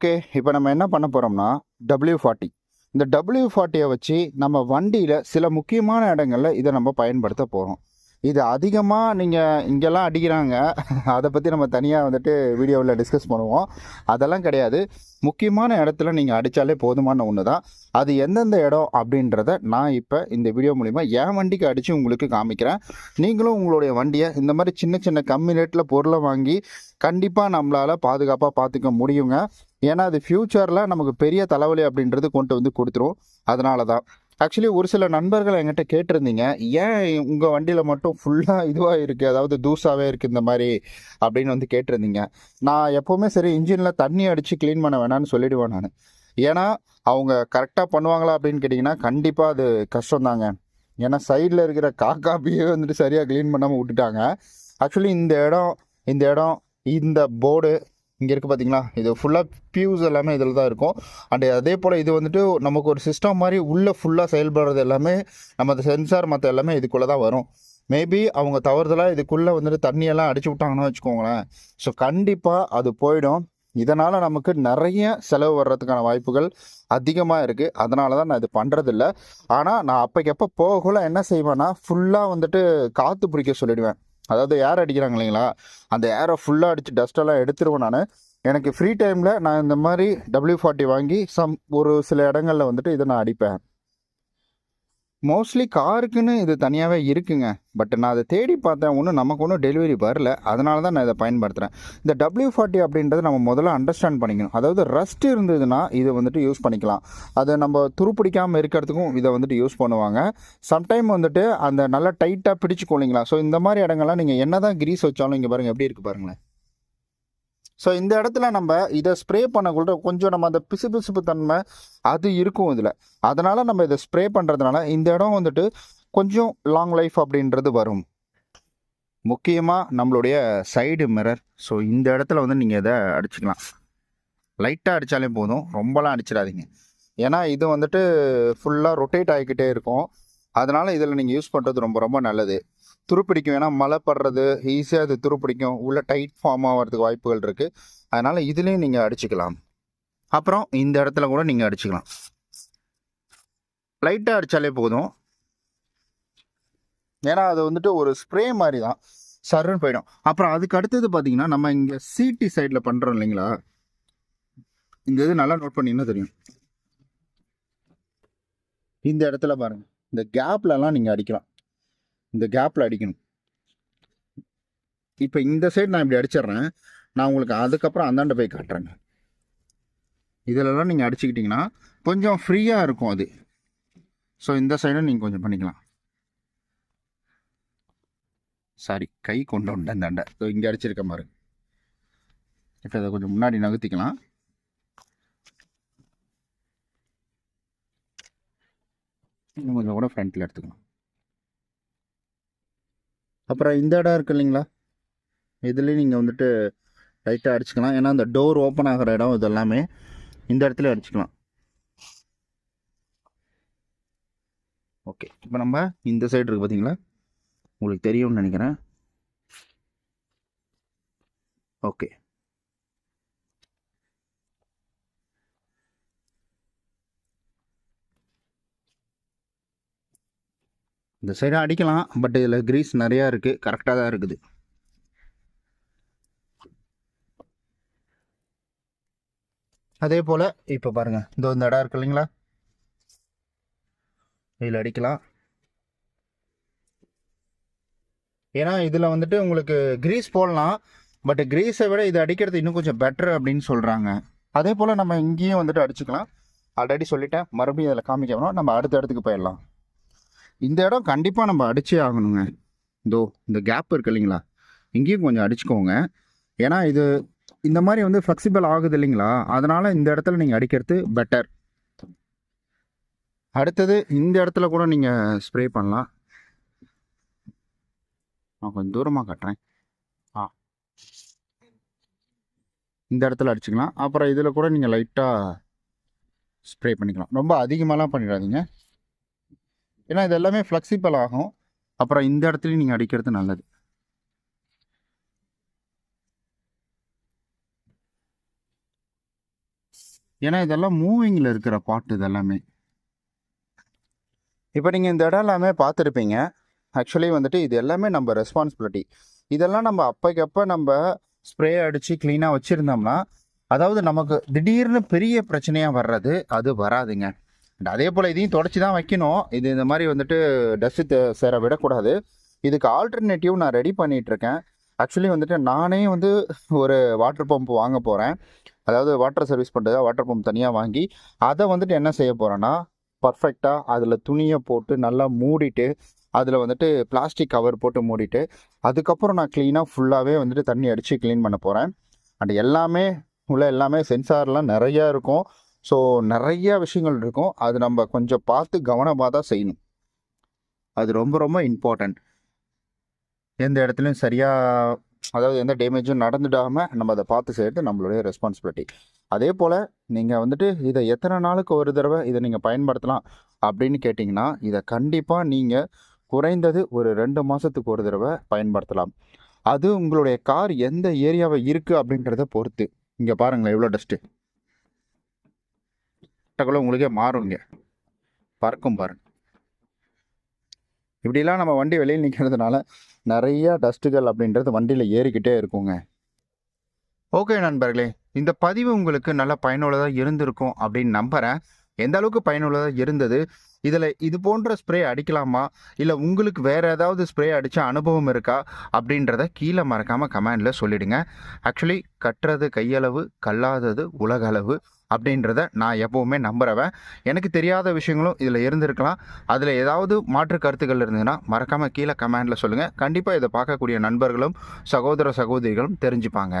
Okay இப்போ நம்ம என்ன பண்ண போகிறோம்னா டபிள்யூ ஃபார்ட்டி இந்த டபிள்யூ ஃபார்ட்டியை வச்சு நம்ம வண்டியில் சில முக்கியமான இடங்களில் இதை நம்ம பயன்படுத்த போகிறோம் இது அதிகமாக நீங்கள் இங்கெல்லாம் அடிக்கிறாங்க. அதை பற்றி நம்ம தனியாக வந்துட்டு வீடியோவில் டிஸ்கஸ் பண்ணுவோம். அதெல்லாம் கிடையாது. முக்கியமான இடத்துல நீங்கள் அடித்தாலே போதுமான ஒன்று தான் அது எந்தெந்த இடம் அப்படின்றத நான் இப்போ இந்த வீடியோ மூலிமா என் வண்டிக்கு அடித்து உங்களுக்கு காமிக்கிறேன். நீங்களும் உங்களுடைய வண்டியை இந்த மாதிரி சின்ன சின்ன கம்மி ரேட்டில் பொருளை வாங்கி கண்டிப்பாக நம்மளால் பாதுகாப்பாக பார்த்துக்க முடியுங்க. ஏன்னா அது ஃப்யூச்சரில் நமக்கு பெரிய தலைவலி அப்படின்றது கொண்டு வந்து கொடுத்துரும். அதனால தான் ஆக்சுவலி ஒரு சில நண்பர்கள் என்கிட்ட கேட்டிருந்தீங்க. ஏன் உங்கள் வண்டியில் மட்டும் ஃபுல்லாக இதுவாக இருக்குது அதாவது தூசாகவே இருக்குது இந்த மாதிரி அப்படின்னு வந்து கேட்டிருந்தீங்க. நான் எப்போவுமே சரி இன்ஜினில் தண்ணி அடித்து க்ளீன் பண்ண வேணாம்னு சொல்லிவிடுவேன் நான். ஏன்னா அவங்க கரெக்டாக பண்ணுவாங்களா அப்படின்னு கேட்டிங்கன்னா கண்டிப்பாக அது கஷ்டம்தாங்க. ஏன்னா சைடில் இருக்கிற காக்காப்பியே வந்துட்டு சரியாக க்ளீன் பண்ணாமல் விட்டுட்டாங்க. ஆக்சுவலி இந்த இடம் இந்த இடம் இந்த போர்டு இங்கே இருக்குது பார்த்தீங்களா இது ஃபுல்லாக பியூஸ் எல்லாமே இதில் தான் இருக்கும். அண்ட் அதே போல் இது வந்துட்டு நமக்கு ஒரு சிஸ்டம் மாதிரி உள்ளே ஃபுல்லாக செயல்படுறது எல்லாமே நம்ம அந்த சென்சார் மற்ற எல்லாமே இதுக்குள்ளே தான் வரும். மேபி அவங்க தவறுதலாக இதுக்குள்ளே வந்துட்டு தண்ணியெல்லாம் அடிச்சு விட்டாங்கன்னா வச்சுக்கோங்களேன். ஸோ கண்டிப்பாக அது போயிடும். இதனால் நமக்கு நிறைய செலவு வர்றதுக்கான வாய்ப்புகள் அதிகமாக இருக்குது அதனால தான் நான் இது பண்ணுறதில்ல ஆனால் நான் அப்போக்கப்போ போகக்குள்ள என்ன செய்வேன்னா ஃபுல்லாக வந்துட்டு காற்று பிடிக்க சொல்லிடுவேன். அதாவது ஏர் அடிக்கிறாங்க இல்லைங்களா? அந்த ஏரை ஃபுல்லாக அடித்து டஸ்ட்டெல்லாம் எடுத்துருவேன் நான். எனக்கு ஃப்ரீ டைமில் நான் இந்த மாதிரி டபிள்யூ ஃபார்ட்டி வாங்கி சம் ஒரு சில இடங்களில் வந்துட்டு இதை நான் அடிப்பேன். மோஸ்ட்லி காருக்குன்னு இது தனியாகவே இருக்குங்க. பட் நான் அதை தேடி பார்த்தேன். ஒன்றும் நமக்கு ஒன்றும் டெலிவரி வரல. அதனால தான் நான் இதை பயன்படுத்துகிறேன் இந்த டபிள்யூ ஃபார்ட்டி அப்படின்றத நம்ம முதல்ல அண்டர்ஸ்டாண்ட் பண்ணிக்கணும். அதாவது ரஸ்ட் இருந்ததுன்னா இதை வந்துட்டு யூஸ் பண்ணிக்கலாம். அதை நம்ம துருப்பிடிக்காமல் இருக்கிறதுக்கும் இதை வந்துட்டு யூஸ் பண்ணுவாங்க. சம்டைம் வந்துட்டு அந்த நல்லா டைட்டாக பிடிச்சிக்கும் ஸோ இந்த மாதிரி இடங்கள்லாம் நீங்கள் என்ன தான் கிரீஸ் வச்சாலும் இங்கே பாருங்கள் எப்படி இருக்குது பாருங்களேன். ஸோ இந்த இடத்துல நம்ம இதை ஸ்ப்ரே பண்ணக்குள்ள கொஞ்சம் நம்ம அந்த பிசு பிசுப்பு தன்மை அது இருக்கும் இதில். அதனால் நம்ம இதை ஸ்ப்ரே பண்ணுறதுனால இந்த இடம் வந்துட்டு கொஞ்சம் லாங் லைஃப் அப்படின்றது வரும். முக்கியமாக நம்மளுடைய சைடு மிரர் ஸோ இந்த இடத்துல வந்து நீங்கள் இதை அடிச்சுக்கலாம். லைட்டாக அடித்தாலே போதும். ரொம்பலாம் அடிச்சிடாதீங்க. ஏன்னா இது வந்துட்டு ஃபுல்லாக ரொட்டேட் ஆகிக்கிட்டே இருக்கும். அதனால் இதில் நீங்கள் யூஸ் பண்ணுறது ரொம்ப ரொம்ப நல்லது. துருப்பிடிக்கும். ஏன்னா மழை படுறது ஈஸியாக அது துருப்பிடிக்கும். உள்ள டைட் ஃபார்ம் ஆகிறதுக்கு வாய்ப்புகள் இருக்குது அதனால் இதுலேயும் நீங்கள் அடிச்சுக்கலாம். அப்புறம் இந்த இடத்துல கூட நீங்கள் அடிச்சுக்கலாம். லைட்டாக அடித்தாலே போதும். ஏன்னா அது வந்துட்டு ஒரு ஸ்ப்ரே மாதிரி தான் சருன்னு போயிடும். அப்புறம் அதுக்கு அடுத்தது பார்த்தீங்கன்னா நம்ம இங்கே சிடி சைடில் பண்ணுறோம் இல்லைங்களா? இந்த இது நல்லா நோட் பண்ணிங்கன்னா தெரியும்? இந்த இடத்துல பாருங்கள் இந்த கேப்லலாம் நீங்கள் அடிக்கலாம். இந்த கேப்பில் அடிக்கணும். இப்போ இந்த சைடு நான் இப்படி அடிச்சிடுறேன். நான் உங்களுக்கு அதுக்கப்புறம் அந்தாண்ட போய் காட்டுறேங்க. இதிலலாம் நீங்கள் அடிச்சுக்கிட்டிங்கன்னா கொஞ்சம் ஃப்ரீயாக இருக்கும் அது. ஸோ இந்த சைடும் நீங்கள் கொஞ்சம் பண்ணிக்கலாம். சாரி கை கொண்டு வந்தேன் இந்தாண்ட ஸோ இங்கே அடிச்சிருக்க மாதிரி இப்போ இதை கொஞ்சம் முன்னாடி நகர்த்திக்கலாம். இன்னும் கொஞ்சம் கூட ஃப்ரண்ட்டில் எடுத்துக்கலாம். அப்புறம் இந்த இடம் இருக்கு இல்லைங்களா? இதுலேயும் நீங்கள் வந்துட்டு லைட்டாக அடிச்சுக்கலாம். ஏன்னா இந்த டோர் ஓப்பன் ஆகிற இடம் இது எல்லாமே இந்த இடத்துல அடிச்சுக்கலாம். ஓகே இப்போ நம்ம இந்த சைடு இருக்குது பார்த்தீங்களா உங்களுக்கு தெரியும்னு நினைக்கிறேன். ஓகே இந்த சைடு அடிக்கலாம் பட் இதில் கிரீஸ் நிறையா இருக்குது கரெக்டாக தான் இருக்குது. அதே போல் இப்போ பாருங்கள் இந்த இந்த இடம் இருக்கு இல்லைங்களா? இதில் அடிக்கலாம். ஏன்னா இதில் வந்துட்டு உங்களுக்கு கிரீஸ் போடலாம். பட் கிரீஸை விட இது அடிக்கிறது இன்னும் கொஞ்சம் பெட்டர் அப்படின்னு சொல்கிறாங்க அதே போல் நம்ம இங்கேயும் வந்துட்டு அடிச்சுக்கலாம். ஆல்ரெடி சொல்லிட்டேன். மறுபடியும் அதில் காமிக்க வேணும். நம்ம அடுத்த இடத்துக்கு போயிடலாம். இந்த இடம் கண்டிப்பாக நம்ம அடிச்சே ஆகணுங்க. இதோ இந்த கேப் இருக்கு இல்லைங்களா? இங்கேயும் கொஞ்சம் அடிச்சுக்கோங்க. ஏன்னா இது இந்த மாதிரி வந்து ஃப்ளெக்சிபிள் ஆகுது இல்லைங்களா? அதனால் இந்த இடத்துல நீங்கள் அடிக்கிறது பெட்டர் அடுத்தது இந்த இடத்துல கூட நீங்கள் ஸ்ப்ரே பண்ணலாம். நான் கொஞ்சம் தூரமாக காட்டுறேன். ஆ. இந்த இடத்துல அடிச்சுக்கலாம். அப்புறம் இதில் கூட நீங்கள் லைட்டாக ஸ்ப்ரே பண்ணிக்கலாம். ரொம்ப அதிகமாகலாம் பண்ணிடாதீங்க. ஏன்னா இது எல்லாமே ஃப்ளெக்சிபிள் ஆகும். அப்புறம் இந்த இடத்துலையும் நீங்கள் அடிக்கிறது நல்லது. ஏன்னா இதெல்லாம் மூவிங்கில் இருக்கிற பாட்டு இதெல்லாமே இப்போ நீங்கள் இந்த இடம் எல்லாமே பார்த்துருப்பீங்க. ஆக்சுவலி வந்துட்டு இது எல்லாமே நம்ம ரெஸ்பான்சிபிலிட்டி இதெல்லாம் நம்ம அப்பைக்கப்போ நம்ம ஸ்ப்ரே அடித்து க்ளீனாக வச்சுருந்தோம்னா அதாவது நமக்கு திடீர்னு பெரிய பிரச்சனையாக வர்றது அது வராதுங்க. அதே போல் இதையும் தொடச்சி தான் வைக்கணும். இது இந்த மாதிரி வந்துட்டு டஸ்ட்டு சேர விடக்கூடாது. இதுக்கு ஆல்டர்னேட்டிவ் நான் ரெடி பண்ணிகிட்ருக்கேன் ஆக்சுவலி வந்துட்டு நானே வந்து ஒரு வாட்டர் பம்ப் வாங்க போகிறேன் அதாவது வாட்டர் சர்வீஸ் பண்ணுறதா வாட்டர் பம்ப் தனியாக வாங்கி அதை வந்துட்டு என்ன செய்ய போகிறேன்னா பர்ஃபெக்டாக அதில் துணியை போட்டு நல்லா மூடிட்டு அதில் வந்துட்டு பிளாஸ்டிக் கவர் போட்டு மூடிட்டு அதுக்கப்புறம் நான் க்ளீனாக ஃபுல்லாகவே வந்துட்டு தண்ணி அடித்து க்ளீன் பண்ண போகிறேன் அண்ட் எல்லாமே உள்ள எல்லாமே சென்சார்லாம் நிறையா இருக்கும். ஸோ நிறைய விஷயங்கள் இருக்கும். அது நம்ம கொஞ்சம் பார்த்து கவனமாக தான் செய்யணும். அது ரொம்ப ரொம்ப இம்பார்ட்டண்ட் எந்த இடத்துலையும் சரியாக அதாவது எந்த டேமேஜும் நடந்துடாமல் நம்ம அதை பார்த்து செய்கிறது நம்மளுடைய ரெஸ்பான்சிபிலிட்டி அதே போல் நீங்கள் வந்துட்டு இதை எத்தனை நாளுக்கு ஒரு தடவை இதை நீங்கள் பயன்படுத்தலாம் அப்படின்னு கேட்டிங்கன்னா இதை கண்டிப்பாக நீங்கள் குறைந்தது ஒரு ரெண்டு மாதத்துக்கு ஒரு தடவை பயன்படுத்தலாம். அது உங்களுடைய கார் எந்த ஏரியாவை இருக்குது அப்படின்றத பொறுத்து. இங்கே பாருங்களேன் எவ்வளோ டஸ்ட்டு டக்குள்ள உங்களுக்கே மாறுங்க பறக்கும் பாருங்க. இப்படிலாம் நம்ம வண்டி வெளியில் நிற்கிறதுனால நிறையா டஸ்ட்டுகள் அப்படின்றது வண்டியில் ஏறிக்கிட்டே இருக்குங்க. ஓகே நண்பர்களே இந்த பதிவு உங்களுக்கு நல்ல பயனுள்ளதாக இருந்திருக்கும் அப்படின்னு நம்புகிறேன் எந்த அளவுக்கு பயனுள்ளதாக இருந்தது? இதில் இது போன்ற ஸ்ப்ரே அடிக்கலாமா? இல்லை உங்களுக்கு வேறு ஏதாவது ஸ்ப்ரே அடித்த அனுபவம் இருக்கா? அப்படின்றத கீழே மறக்காமல் கமெண்டில் சொல்லிடுங்க. ஆக்சுவலி கட்டுறது கையளவு கல்லாதது உலகளவு அப்படின்றத நான் எப்போவுமே நம்புகிறவன் எனக்கு தெரியாத விஷயங்களும் இதில் இருந்திருக்கலாம். அதில் ஏதாவது மாற்று கருத்துக்கள் இருந்ததுன்னா மறக்காமல் கீழே கமெண்டில் சொல்லுங்கள் கண்டிப்பாக இதை பார்க்கக்கூடிய நண்பர்களும் சகோதர சகோதரிகளும் தெரிஞ்சுப்பாங்க.